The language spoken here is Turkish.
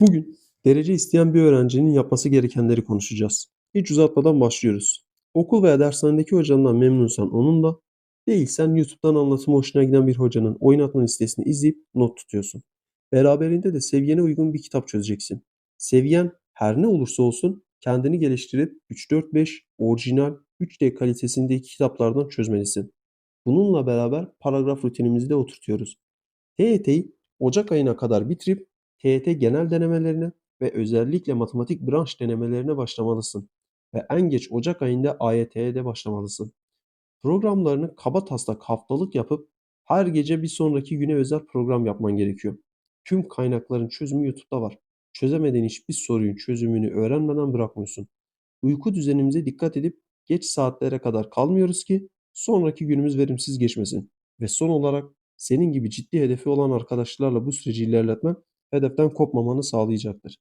Bugün derece isteyen bir öğrencinin yapması gerekenleri konuşacağız. Hiç uzatmadan başlıyoruz. Okul veya dershanedeki hocandan memnunsan onunla, değilsen YouTube'dan anlatımı hoşuna giden bir hocanın oynatma listesini izleyip not tutuyorsun. Beraberinde de seviyene uygun bir kitap çözeceksin. Seviyen her ne olursa olsun kendini geliştirip 3-4-5 orijinal 3D kalitesindeki kitaplardan çözmelisin. Bununla beraber paragraf rutinimizi de oturtuyoruz. TYT'yi Ocak ayına kadar bitirip TYT genel denemelerine ve özellikle matematik branş denemelerine başlamalısın ve en geç Ocak ayında AYT'ye de başlamalısın. Programlarını kaba taslak haftalık yapıp her gece bir sonraki güne özel program yapman gerekiyor. Tüm kaynakların çözümü YouTube'da var. Çözemediğin hiçbir soruyu çözümünü öğrenmeden bırakmıyorsun. Uyku düzenimize dikkat edip geç saatlere kadar kalmıyoruz ki sonraki günümüz verimsiz geçmesin. Ve son olarak senin gibi ciddi hedefi olan arkadaşlarla bu süreci ilerletmen hedeften kopmamanı sağlayacaktır.